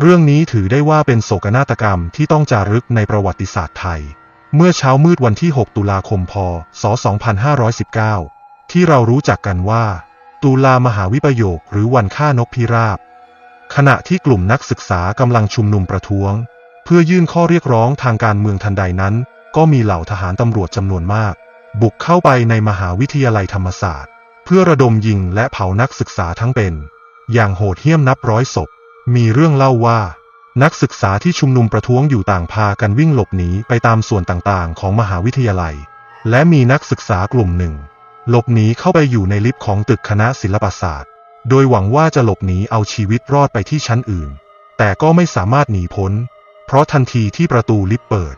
เรื่องนี้ถือได้ว่าเป็นโศกนาฏกรรมที่ต้องจารึกในประวัติศาสตร์ไทย เมื่อเช้ามืดวันที่ 6 ตุลาคม พ.ศ.2519 ที่เรารู้จักกันว่า ตุลามหาวิปโยคหรือวันฆ่านกพิราบ ขณะที่กลุ่มนักศึกษากำลังชุมนุมประท้วง เพื่อยื่นข้อเรียกร้องทางการเมืองทันใดนั้น ก็มีเหล่าทหารตำรวจจำนวนมาก บุกเข้าไปในมหาวิทยาลัยธรรมศาสตร์ เพื่อระดมยิงและเผานักศึกษาทั้งเป็น อย่างโหดเหี้ยมนับร้อยศพ มีเรื่องเล่าว่า นักศึกษาที่ชุมนุมประท้วงอยู่ต่างพากันวิ่งหลบหนีไปตามส่วนต่างๆ ของมหาวิทยาลัย และมีนักศึกษากลุ่มหนึ่ง หลบหนีเข้าไปอยู่ในลิฟต์ของตึกคณะศิลปศาสตร์ โดยหวังว่าจะหลบหนีเอาชีวิตรอดไปที่ชั้นอื่น แต่ก็ไม่สามารถหนีพ้น เพราะทันทีที่ประตูลิฟต์เปิด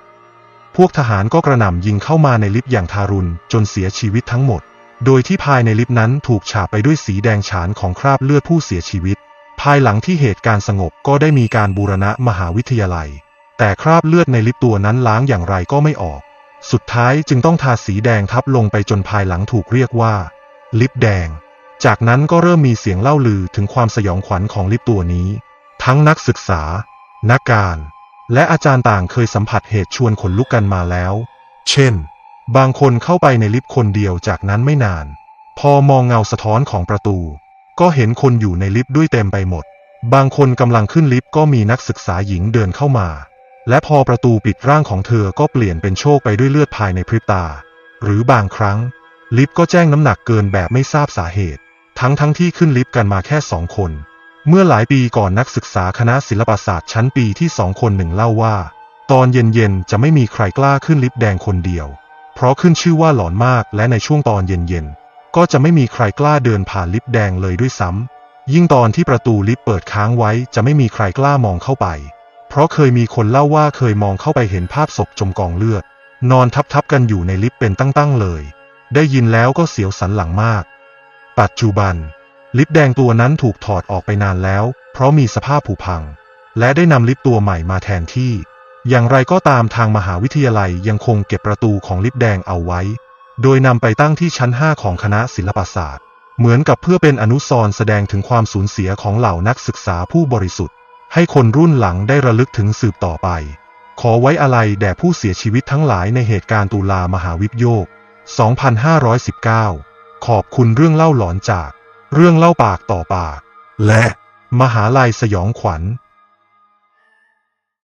พวกทหารก็กระหน่ำยิงเข้ามาในลิฟต์อย่างทารุณจนเสียชีวิตทั้งหมด โดยที่ภายในลิฟต์นั้นถูกฉาบไปด้วยสีแดงฉานของคราบเลือดผู้เสียชีวิตายหลังที่เหตุการณ์สงบก็ได้มีการบูรณะมหาวิทยาลัย แต่คราบเลือดในลิฟต์ตัวนั้นล้างอย่างไรก็ไม่ออก สุดท้ายจึงต้องทาสีแดงทับลงไปจนภายหลังถูกเรียกว่า ลิฟต์แดง จากนั้นก็เริ่มมีเสียงเล่าลือถึงความสยองขวัญของลิฟต์ตัวนี้ ทั้งนักศึกษา นักการ และอาจารย์ต่างเคยสัมผัสเหตุชวนขนลุกกันมาแล้ว เช่น บางคนเข้าไปในลิฟต์คนเดียวจากนั้นไม่นาน พอมองเงาสะท้อนของประตู ก็เห็นคนอยู่ในลิฟต์ด้วยเต็มไปหมด บางคนกำลังขึ้นลิฟต์ก็มีนักศึกษาหญิงเดินเข้ามา และพอประตูปิดร่างของเธอก็เปลี่ยนเป็นโชคไปด้วยเลือดภายในพริบตา หรือบางครั้ง ลิฟต์ก็แจ้งน้ำหนักเกินแบบไม่ทราบสาเหตุ ทั้งทั้งที่ขึ้นลิฟต์กันมาแค่สองคน เมื่อหลายปีก่อนนักศึกษาคณะศิลปศาสตร์ชั้นปีที่สองคนหนึ่งเล่าว่า ตอนเย็นๆจะไม่มีใครกล้าขึ้นลิฟต์แดงคนเดียว เพราะขึ้นชื่อว่าหลอนมากและในช่วงตอนเย็นๆ ก็จะไม่มีใครกล้าเดินผ่านลิฟต์แดงเลยด้วยซ้ำ ยิ่งตอนที่ประตูลิฟต์เปิดค้างไว้จะไม่มีใครกล้ามองเข้าไป เพราะเคยมีคนเล่าว่าเคยมองเข้าไปเห็นภาพศพจมกองเลือด นอนทับๆกันอยู่ในลิฟต์เป็นตั้งๆเลย ได้ยินแล้วก็เสียวสันหลังมาก ปัจจุบัน ลิฟต์แดงตัวนั้นถูกถอดออกไปนานแล้ว เพราะมีสภาพผุพัง และได้นำลิฟต์ตัวใหม่มาแทนที่ อย่างไรก็ตามทางมหาวิทยาลัยยังคงเก็บประตูของลิฟต์แดงเอาไว้ โดยนำไปตั้งที่ชั้น 5 ของคณะศิลปศาสตร์ เหมือนกับเพื่อเป็นอนุสรณ์แสดงถึงความสูญเสียของเหล่านักศึกษาผู้บริสุทธิ์ ให้คนรุ่นหลังได้ระลึกถึงสืบต่อไป ขอไว้อะไรแด่ผู้เสียชีวิตทั้งหลายในเหตุการณ์ตุลามหาวิปโยค 2519 ขอบคุณเรื่องเล่าหลอนจาก เรื่องเล่าปากต่อปาก และ มหาลัยสยองขวัญ